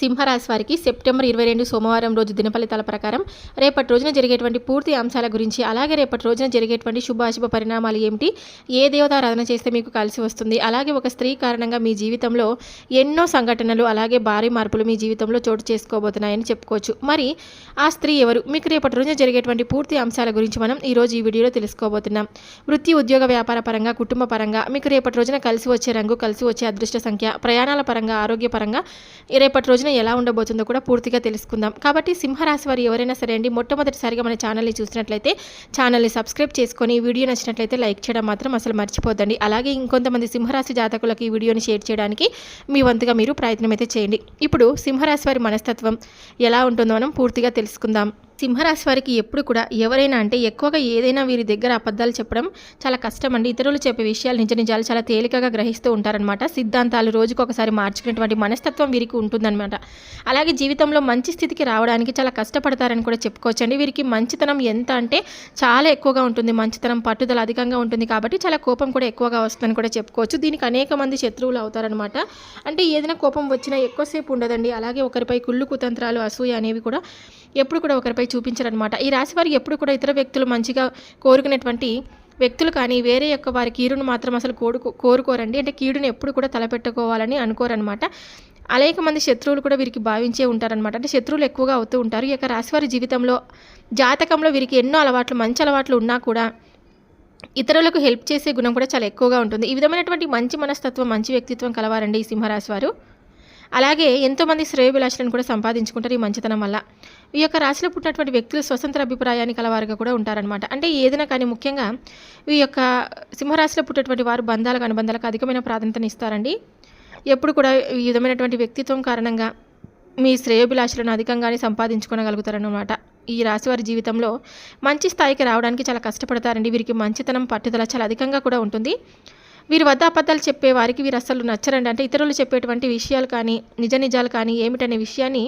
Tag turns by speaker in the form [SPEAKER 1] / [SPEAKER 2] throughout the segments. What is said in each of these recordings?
[SPEAKER 1] సింహరాశి వారికి సెప్టెంబర్ ఇరవై రెండు సోమవారం రోజు దినఫలితాల ప్రకారం రేపటి రోజున జరిగేటువంటి పూర్తి అంశాల గురించి అలాగే రేపటి రోజున జరిగేటువంటి శుభాశుభ పరిణామాలు ఏమిటి ఏ దేవతారాధన చేస్తే మీకు కలిసి వస్తుంది అలాగే ఒక స్త్రీ కారణంగా మీ జీవితంలో ఎన్నో సంఘటనలు అలాగే భారీ మార్పులు మీ జీవితంలో చోటు చేసుకోబోతున్నాయని చెప్పుకోవచ్చు. మరి ఆ స్త్రీ ఎవరు? మీకు రేపటి రోజున జరిగేటువంటి పూర్తి అంశాల గురించి మనం ఈరోజు ఈ వీడియోలో తెలుసుకోబోతున్నాం. వృత్తి ఉద్యోగ వ్యాపార పరంగా కుటుంబ పరంగా మీకు రేపటి రోజున కలిసి వచ్చే రంగు కలిసి వచ్చే అదృష్ట సంఖ్య ప్రయాణాల పరంగా ఆరోగ్యపరంగా రేపటి రోజున ఎలా ఉండబోతుందో కూడా పూర్తిగా తెలుసుకుందాం. కాబట్టి సింహరాశి వారు ఎవరైనా సరే అండి మొట్టమొదటిసారిగా మన ఛానల్ని చూసినట్లయితే ఛానల్ని సబ్స్క్రైబ్ చేసుకొని వీడియో నచ్చినట్లయితే లైక్ చేయడం మాత్రం అసలు మర్చిపోద్దండి. అలాగే ఇంకొంతమంది సింహరాశి జాతకులకు ఈ వీడియోని షేర్ చేయడానికి మీ వంతుగా మీరు ప్రయత్నం అయితే చేయండి. ఇప్పుడు సింహరాశి వారి మనస్తత్వం ఎలా ఉంటుందో మనం పూర్తిగా తెలుసుకుందాం. సింహరాశి వారికి ఎప్పుడు కూడా ఎవరైనా అంటే ఎక్కువగా ఏదైనా వీరి దగ్గర అబద్ధాలు చెప్పడం చాలా కష్టం అండి ఇతరులు చెప్పే విషయాలు నిజ నిజాలు చాలా తేలికగా గ్రహిస్తూ ఉంటారనమాట సిద్ధాంతాలు రోజుకొకసారి మార్చుకునేటువంటి మనస్తత్వం వీరికి ఉంటుందన్నమాట. అలాగే జీవితంలో మంచి స్థితికి రావడానికి చాలా కష్టపడతారని కూడా చెప్పుకోవచ్చండి. వీరికి మంచితనం ఎంత అంటే చాలా ఎక్కువగా ఉంటుంది. మంచితనం పట్టుదల అధికంగా ఉంటుంది కాబట్టి చాలా కోపం కూడా ఎక్కువగా వస్తుందని కూడా చెప్పుకోవచ్చు. దీనికి అనేక మంది శత్రువులు అవుతారనమాట అంటే ఏదైనా కోపం వచ్చినా ఎక్కువసేపు ఉండదండి. అలాగే ఒకరిపై కుళ్ళు కుతంత్రాలు అసూయ అనేవి కూడా ఎప్పుడు కూడా ఒకరిపై చూపించరనమాట ఈ రాశి వారికి ఎప్పుడు కూడా ఇతర వ్యక్తులు మంచిగా కోరుకునేటువంటి వ్యక్తులు కానీ వేరే యొక్క వారి కీడును మాత్రం అసలు కోరుకో కోరుకోరండి. అంటే కీడును ఎప్పుడు కూడా తలపెట్టుకోవాలని అనుకోరనమాట అనేక మంది శత్రువులు కూడా వీరికి భావించే ఉంటారనమాట అంటే శత్రువులు ఎక్కువగా అవుతూ ఉంటారు. ఈ యొక్క రాశివారి జీవితంలో జాతకంలో వీరికి ఎన్నో అలవాట్లు మంచి అలవాట్లు ఉన్నా కూడా ఇతరులకు హెల్ప్ చేసే గుణం కూడా చాలా ఎక్కువగా ఉంటుంది. ఈ విధమైనటువంటి మంచి మనస్తత్వం మంచి వ్యక్తిత్వం కలవారండి ఈ సింహరాశి వారు. అలాగే ఎంతోమంది శ్రేయభిలాషులను కూడా సంపాదించుకుంటారు ఈ మంచితనం వల్ల. ఈ యొక్క రాశిలో పుట్టినటువంటి వ్యక్తులు స్వతంత్ర అభిప్రాయాన్ని కలవారుగా కూడా ఉంటారనమాట అంటే ఏదైనా కానీ ముఖ్యంగా ఈ యొక్క సింహరాశిలో పుట్టినటువంటి వారు బంధాలకు అనుబంధాలకు అధికమైన ప్రాధాన్యతను ఇస్తారండి. ఎప్పుడు కూడా ఈ విధమైనటువంటి వ్యక్తిత్వం కారణంగా మీ శ్రేయోభిలాషులను అధికంగానే సంపాదించుకోగలుగుతారన్నమాట ఈ రాశివారి జీవితంలో మంచి స్థాయికి రావడానికి చాలా కష్టపడతారండి. వీరికి మంచితనం పట్టుదల చాలా అధికంగా కూడా ఉంటుంది. వీరి వద్ద అబద్ధాలు చెప్పే వారికి వీరు అసలు నచ్చరండి. అంటే ఇతరులు చెప్పేటువంటి విషయాలు కానీ నిజ నిజాలు కానీ ఏమిటనే విషయాన్ని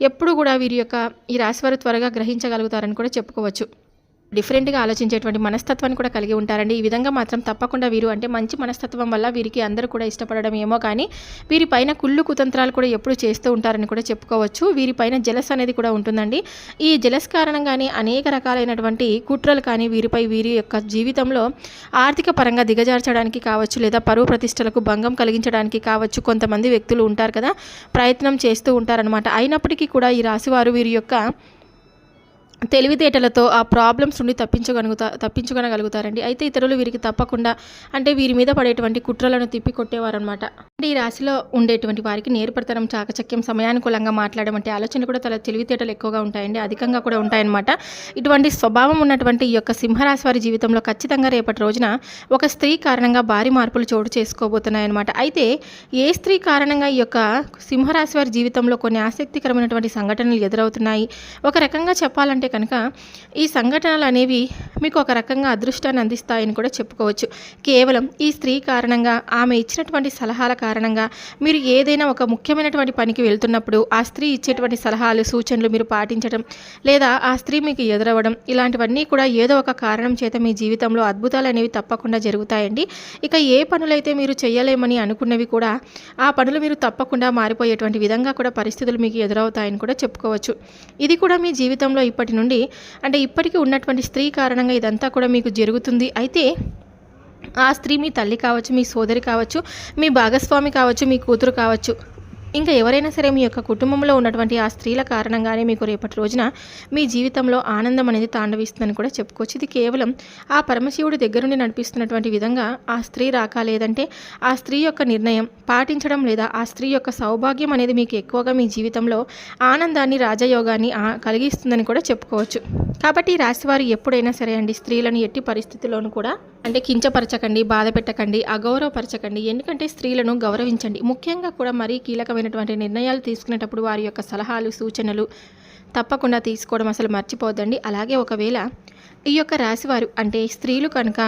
[SPEAKER 1] ఎప్పుడు కూడా వీరి యొక్క ఈ రాశివారు త్వరగా గ్రహించగలుగుతారని కూడా చెప్పుకోవచ్చు. డిఫరెంట్గా ఆలోచించేటువంటి మనస్తత్వాన్ని కూడా కలిగి ఉంటారండి. ఈ విధంగా మాత్రం తప్పకుండా వీరు అంటే మంచి మనస్తత్వం వల్ల వీరికి అందరూ కూడా ఇష్టపడడం ఏమో కానీ వీరిపైన కుళ్ళు కుతంత్రాలు కూడా ఎప్పుడు చేస్తూ ఉంటారని కూడా చెప్పుకోవచ్చు. వీరిపైన జలస్ అనేది కూడా ఉంటుందండి. ఈ జలస్ కారణంగానే అనేక రకాలైనటువంటి కుట్రలు కానీ వీరిపై వీరి యొక్క జీవితంలో ఆర్థిక పరంగా దిగజార్చడానికి కావచ్చు లేదా పరువు ప్రతిష్టలకు భంగం కలిగించడానికి కావచ్చు కొంతమంది వ్యక్తులు ఉంటారు కదా ప్రయత్నం చేస్తూ ఉంటారనమాట అయినప్పటికీ కూడా ఈ రాశివారు వీరి యొక్క తెలివితేటలతో ఆ ప్రాబ్లమ్స్ నుండి తప్పించగలుగుతా తప్పించుకొనగలుగుతారండి అయితే ఇతరులు వీరికి తప్పకుండా అంటే వీరి మీద పడేటువంటి కుట్రలను తిప్పి కొట్టేవారనమాట అంటే ఈ రాశిలో ఉండేటువంటి వారికి నేర్పడతనం చాకచక్యం సమయానుకూలంగా మాట్లాడడం అంటే ఆలోచన కూడా చాలా తెలివితేటలు ఎక్కువగా ఉంటాయండి. అధికంగా కూడా ఉంటాయన్నమాట. ఇటువంటి స్వభావం ఉన్నటువంటి ఈ యొక్క సింహరాశి వారి జీవితంలో ఖచ్చితంగా రేపటి రోజున ఒక స్త్రీ కారణంగా భారీ మార్పులు చోటు చేసుకోబోతున్నాయన్నమాట. అయితే ఏ స్త్రీ కారణంగా ఈ యొక్క సింహరాశి వారి జీవితంలో కొన్ని ఆసక్తికరమైనటువంటి సంఘటనలు ఎదురవుతున్నాయి? ఒక రకంగా చెప్పాలంటే కనుక ఈ సంఘటనలు అనేవి మీకు ఒక రకంగా అదృష్టాన్ని అందిస్తాయని కూడా చెప్పుకోవచ్చు. కేవలం ఈ స్త్రీ కారణంగా ఆమె ఇచ్చినటువంటి సలహాల కారణంగా మీరు ఏదైనా ఒక ముఖ్యమైనటువంటి పనికి వెళ్తున్నప్పుడు ఆ స్త్రీ ఇచ్చేటువంటి సలహాలు సూచనలు మీరు పాటించడం లేదా ఆ స్త్రీ మీకు ఎదురవ్వడం ఇలాంటివన్నీ కూడా ఏదో ఒక కారణం చేత మీ జీవితంలో అద్భుతాలు అనేవి తప్పకుండా జరుగుతాయండి. ఇక ఏ పనులైతే మీరు చేయలేమని అనుకున్నవి కూడా ఆ పనులు మీరు తప్పకుండా మారిపోయేటువంటి విధంగా కూడా పరిస్థితులు మీకు ఎదురవుతాయని కూడా చెప్పుకోవచ్చు. ఇది కూడా మీ జీవితంలో ఇప్పటి నుండి అంటే ఇప్పటికీ ఉన్నటువంటి స్త్రీ కారణంగా ఇదంతా కూడా మీకు జరుగుతుంది. అయితే ఆ స్త్రీ మీ తల్లి కావచ్చు మీ సోదరి కావచ్చు మీ భాగస్వామి కావచ్చు మీ కూతురు కావచ్చు ఇంకా ఎవరైనా సరే మీ యొక్క కుటుంబంలో ఉన్నటువంటి ఆ స్త్రీల కారణంగానే మీకు రేపటి రోజున మీ జీవితంలో ఆనందం అనేది తాండవిస్తుందని కూడా చెప్పుకోవచ్చు. ఇది కేవలం ఆ పరమశివుడి దగ్గర నుండి నడిపిస్తున్నటువంటి విధంగా ఆ స్త్రీ రాక లేదంటే ఆ స్త్రీ యొక్క నిర్ణయం పాటించడం లేదా ఆ స్త్రీ యొక్క సౌభాగ్యం అనేది మీకు ఎక్కువగా మీ జీవితంలో ఆనందాన్ని రాజయోగాన్ని కలిగిస్తుందని కూడా చెప్పుకోవచ్చు. కాబట్టి ఈ రాశివారు ఎప్పుడైనా సరే అండి స్త్రీలను ఎట్టి పరిస్థితుల్లోనూ కూడా అంటే కించపరచకండి బాధ పెట్టకండి అగౌరవపరచకండి. ఎందుకంటే స్త్రీలను గౌరవించండి. ముఖ్యంగా కూడా మరీ ముఖ్యమైనటువంటి నిర్ణయాలు తీసుకునేటప్పుడు వారి యొక్క సలహాలు సూచనలు తప్పకుండా తీసుకోవడం అసలు మర్చిపోద్దండి. అలాగే ఒకవేళ ఈ యొక్క రాశివారు అంటే స్త్రీలు కనుక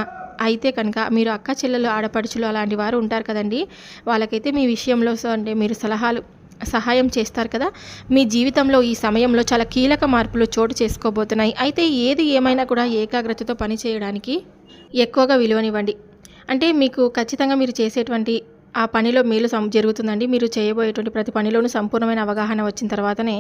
[SPEAKER 1] అయితే కనుక మీరు అక్క చెల్లెలు ఆడపడుచులు అలాంటి వారు ఉంటారు కదండి. వాళ్ళకైతే మీ విషయంలో అంటే మీరు సలహాలు సహాయం చేస్తారు కదా. మీ జీవితంలో ఈ సమయంలో చాలా కీలక మార్పులు చోటు చేసుకోబోతున్నాయి. అయితే ఏది ఏమైనా కూడా ఏకాగ్రతతో పనిచేయడానికి ఎక్కువగా విలువనివ్వండి. అంటే మీకు ఖచ్చితంగా మీరు చేసేటువంటి ఆ పనిలో మేలు సం జరుగుతుందండి. మీరు చేయబోయేటువంటి ప్రతి పనిలోనూ సంపూర్ణమైన అవగాహన వచ్చిన తర్వాతనే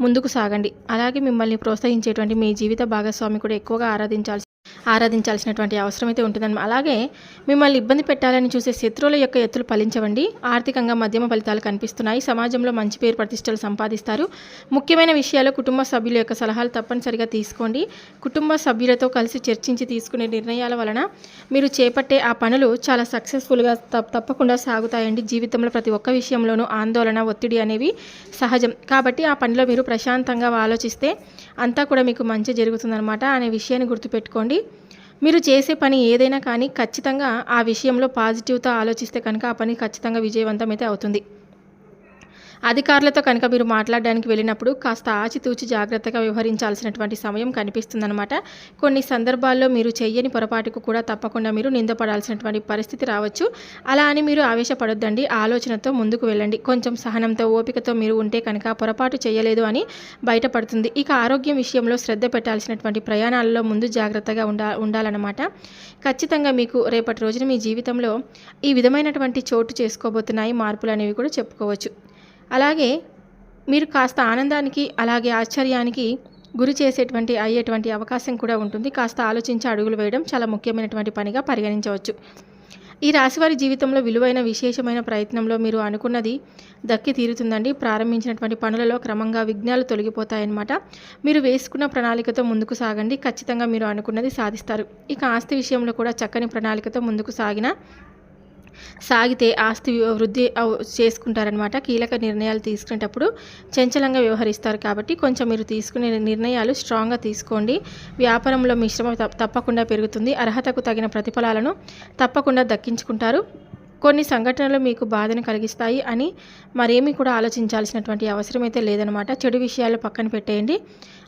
[SPEAKER 1] ముందుకు సాగండి. అలాగే మిమ్మల్ని ప్రోత్సహించేటువంటి మీ జీవిత భాగస్వామి కూడా ఎక్కువగా ఆరాధించాల్సి ఆరాధించాల్సినటువంటి అవసరం అయితే ఉంటుందన్నమాట అలాగే మిమ్మల్ని ఇబ్బంది పెట్టాలని చూసే శత్రువుల యొక్క ఎత్తులు ఫలించవండి. ఆర్థికంగా మధ్యమ ఫలితాలు కనిపిస్తున్నాయి. సమాజంలో మంచి పేరు ప్రతిష్టలు సంపాదిస్తారు. ముఖ్యమైన విషయాలు కుటుంబ సభ్యుల యొక్క సలహాలు తప్పనిసరిగా తీసుకోండి. కుటుంబ సభ్యులతో కలిసి చర్చించి తీసుకునే నిర్ణయాల వలన మీరు చేపట్టే ఆ పనులు చాలా సక్సెస్ఫుల్గా తప్పకుండా సాగుతాయండి. జీవితంలో ప్రతి ఒక్క విషయంలోనూ ఆందోళన ఒత్తిడి అనేవి సహజం. కాబట్టి ఆ పనిలో మీరు ప్రశాంతంగా ఆలోచిస్తే అంతా కూడా మీకు మంచి జరుగుతుందన్నమాట అనే విషయాన్ని గుర్తుపెట్టుకోండి. మీరు చేసే పని ఏదైనా కానీ ఖచ్చితంగా ఆ విషయంలో పాజిటివ్తో ఆలోచిస్తే కనుక ఆ పని ఖచ్చితంగా విజయవంతం అయితే అవుతుంది. అధికారులతో కనుక మీరు మాట్లాడడానికి వెళ్ళినప్పుడు కాస్త ఆచితూచి జాగ్రత్తగా వ్యవహరించాల్సినటువంటి సమయం కనిపిస్తుందన్నమాట. కొన్ని సందర్భాల్లో మీరు చెయ్యని పొరపాటుకు కూడా తప్పకుండా మీరు నిందపడాల్సినటువంటి పరిస్థితి రావచ్చు. అలా అని మీరు ఆవేశపడొద్దండి. ఆలోచనతో ముందుకు వెళ్ళండి. కొంచెం సహనంతో ఓపికతో మీరు ఉంటే కనుక పొరపాటు చేయలేదు అని బయటపడుతుంది. ఇక ఆరోగ్యం విషయంలో శ్రద్ధ పెట్టాల్సినటువంటి ప్రయాణాలలో ముందు జాగ్రత్తగా ఉండా ఉండాలన్నమాట. ఖచ్చితంగా మీకు రేపటి రోజున మీ జీవితంలో ఈ విధమైనటువంటి చోటు చేసుకోబోతున్నాయి మార్పులు అనేవి కూడా చెప్పుకోవచ్చు. అలాగే మీరు కాస్త ఆనందానికి అలాగే ఆశ్చర్యానికి గురి చేసేటువంటి అయ్యేటువంటి అవకాశం కూడా ఉంటుంది. కాస్త ఆలోచించి అడుగులు వేయడం చాలా ముఖ్యమైనటువంటి పనిగా పరిగణించవచ్చు. ఈ రాశివారి జీవితంలో విలువైన విశేషమైన ప్రయత్నంలో మీరు అనుకున్నది దక్కి తీరుతుందండి. ప్రారంభించినటువంటి పనులలో క్రమంగా విఘ్నాలు తొలగిపోతాయన్నమాట. మీరు వేసుకున్న ప్రణాళికతో ముందుకు సాగండి. ఖచ్చితంగా మీరు అనుకున్నది సాధిస్తారు. ఇక ఆస్తి విషయంలో కూడా చక్కని ప్రణాళికతో ముందుకు సాగిన సాగితే ఆస్తి వృద్ధి చేసుకుంటారనమాట కీలక నిర్ణయాలు తీసుకునేటప్పుడు చంచలంగా వ్యవహరిస్తారు కాబట్టి కొంచెం మీరు తీసుకునే నిర్ణయాలు స్ట్రాంగ్గా తీసుకోండి. వ్యాపారంలో మిశ్రమ తప్పకుండా పెరుగుతుంది. అర్హతకు తగిన ప్రతిఫలాలను తప్పకుండా దక్కించుకుంటారు. కొన్ని సంఘటనలు మీకు బాధను కలిగిస్తాయి అని మరేమీ కూడా ఆలోచించాల్సినటువంటి అవసరం అయితే లేదనమాట చెడు విషయాలు పక్కన పెట్టేయండి.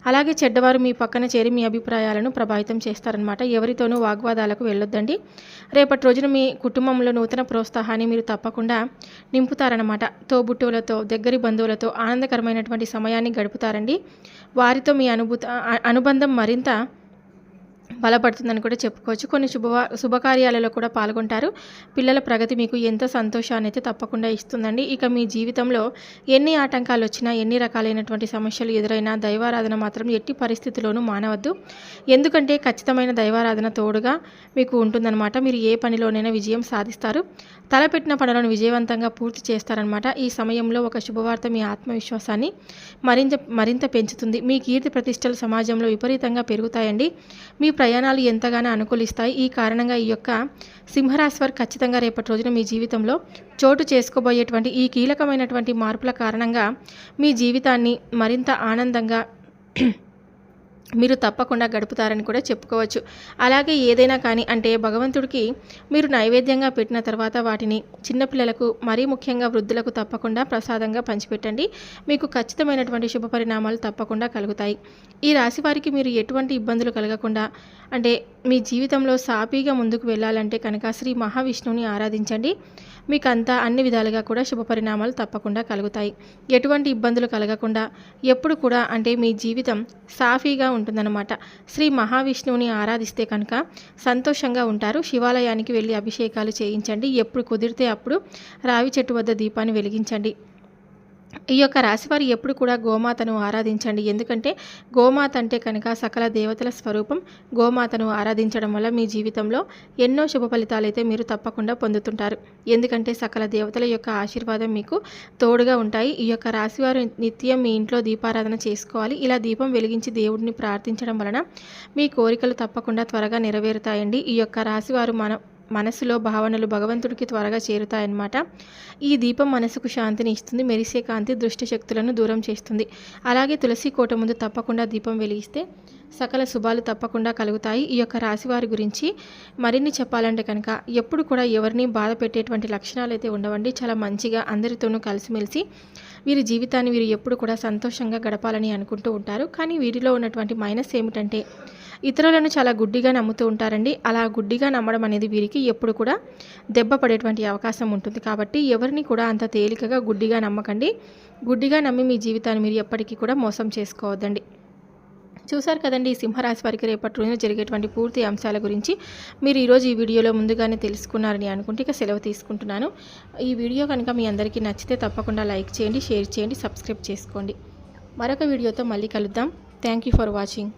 [SPEAKER 1] అలాగే చెడ్డవారు మీ పక్కన చేరి మీ అభిప్రాయాలను ప్రభావితం చేస్తారనమాట ఎవరితోనూ వాగ్వాదాలకు వెళ్ళొద్దండి. రేపటి రోజున మీ కుటుంబంలో నూతన ప్రోత్సాహాన్ని మీరు తప్పకుండా నింపుతారనమాట తోబుట్టువులతో దగ్గరి బంధువులతో ఆనందకరమైనటువంటి సమయాన్ని గడుపుతారండి. వారితో మీ అనుభూత అనుబంధం మరింత బలపడుతుందని కూడా చెప్పుకోవచ్చు. కొన్ని శుభ శుభకార్యాలలో కూడా పాల్గొంటారు. పిల్లల ప్రగతి మీకు ఎంత సంతోషాన్ని అయితే తప్పకుండా ఇస్తుందండి. ఇక మీ జీవితంలో ఎన్ని ఆటంకాలు వచ్చినా ఎన్ని రకాలైనటువంటి సమస్యలు ఎదురైనా దైవారాధన మాత్రం ఎట్టి పరిస్థితుల్లోనూ మానవద్దు. ఎందుకంటే ఖచ్చితమైన దైవారాధన తోడుగా మీకు ఉంటుందన్నమాట. మీరు ఏ పనిలోనైనా విజయం సాధిస్తారు. తలపెట్టిన పనులను విజయవంతంగా పూర్తి చేస్తారనమాట ఈ సమయంలో ఒక శుభవార్త మీ ఆత్మవిశ్వాసాన్ని మరింత మరింత పెంచుతుంది. మీ కీర్తి ప్రతిష్టలు సమాజంలో విపరీతంగా పెరుగుతాయండి. మీ ప్రయాణాలు ఎంతగానో అనుకూలిస్తాయి. ఈ కారణంగా ఈ యొక్క సింహరాశి వారు ఖచ్చితంగా రేపటి రోజున మీ జీవితంలో చోటు చేసుకోబోయేటువంటి ఈ కీలకమైనటువంటి మార్పుల కారణంగా మీ జీవితాన్ని మరింత ఆనందంగా మీరు తప్పకుండా గడుపుతారని కూడా చెప్పుకోవచ్చు. అలాగే ఏదైనా కానీ అంటే భగవంతుడికి మీరు నైవేద్యంగా పెట్టిన తర్వాత వాటిని చిన్నపిల్లలకు మరీ ముఖ్యంగా వృద్ధులకు తప్పకుండా ప్రసాదంగా పంచిపెట్టండి. మీకు ఖచ్చితమైనటువంటి శుభ పరిణామాలు తప్పకుండా కలుగుతాయి. ఈ రాశి వారికి మీరు ఎటువంటి ఇబ్బందులు కలగకుండా అంటే మీ జీవితంలో సాఫీగా ముందుకు వెళ్ళాలంటే కనుక శ్రీ మహావిష్ణువుని ఆరాధించండి. మీకు అంతా అన్ని విధాలుగా కూడా శుభ పరిణామాలు తప్పకుండా కలుగుతాయి. ఎటువంటి ఇబ్బందులు కలగకుండా ఎప్పుడు కూడా అంటే మీ జీవితం సాఫీగా ఉంటుందన్నమాట. శ్రీ మహావిష్ణువుని ఆరాధిస్తే కనుక సంతోషంగా ఉంటారు. శివాలయానికి వెళ్ళి అభిషేకాలు చేయించండి. ఎప్పుడు కుదిరితే అప్పుడు రావి చెట్టు వద్ద దీపాన్ని వెలిగించండి. ఈ యొక్క రాశివారి ఎప్పుడు కూడా గోమాతను ఆరాధించండి. ఎందుకంటే గోమాత అంటే కనుక సకల దేవతల స్వరూపం. గోమాతను ఆరాధించడం వల్ల మీ జీవితంలో ఎన్నో శుభ ఫలితాలు అయితే మీరు తప్పకుండా పొందుతుంటారు. ఎందుకంటే సకల దేవతల యొక్క ఆశీర్వాదం మీకు తోడుగా ఉంటాయి. ఈ యొక్క రాశివారు నిత్యం మీ ఇంట్లో దీపారాధన చేసుకోవాలి. ఇలా దీపం వెలిగించి దేవుడిని ప్రార్థించడం వలన మీ కోరికలు తప్పకుండా త్వరగా నెరవేరుతాయండి. ఈ యొక్క రాశివారు మన మనసులో భావనలు భగవంతుడికి త్వరగా చేరుతాయన్నమాట. ఈ దీపం మనసుకు శాంతిని ఇస్తుంది. మెరిసే కాంతి దృష్టి శక్తులను దూరం చేస్తుంది. అలాగే తులసి కోట ముందు తప్పకుండా దీపం వెలిగిస్తే సకల శుభాలు తప్పకుండా కలుగుతాయి. ఈ యొక్క రాశివారి గురించి మరిన్ని చెప్పాలంటే కనుక ఎప్పుడు కూడా ఎవరిని బాధ పెట్టేటువంటి లక్షణాలు అయితే ఉండవండి. చాలా మంచిగా అందరితోనూ కలిసిమెలిసి వీరి జీవితాన్ని వీరు ఎప్పుడు కూడా సంతోషంగా గడపాలని అనుకుంటూ ఉంటారు. కానీ వీరిలో ఉన్నటువంటి మైనస్ ఏమిటంటే ఇతరులను చాలా గుడ్డిగా నమ్ముతూ ఉంటారండి. అలా గుడ్డిగా నమ్మడం అనేది వీరికి ఎప్పుడు కూడా దెబ్బ పడేటువంటి అవకాశం ఉంటుంది. కాబట్టి ఎవరిని కూడా అంత తేలికగా గుడ్డిగా నమ్మకండి. గుడ్డిగా నమ్మి మీ జీవితాన్ని మీరు ఎప్పటికీ కూడా మోసం చేసుకోవద్దండి. చూశారు కదండి ఈ సింహరాశి వారికి రేపటి రోజున జరిగేటువంటి పూర్తి అంశాల గురించి. మీరు ఈరోజు ఈ వీడియోలో ముందుగానే తెలుసుకున్నారని అనుకుంటే ఇక సెలవు తీసుకుంటున్నాను. ఈ వీడియో కనుక మీ అందరికీ నచ్చితే తప్పకుండా లైక్ చేయండి షేర్ చేయండి సబ్స్క్రైబ్ చేసుకోండి. మరొక వీడియోతో మళ్ళీ కలుద్దాం. Thank you for watching.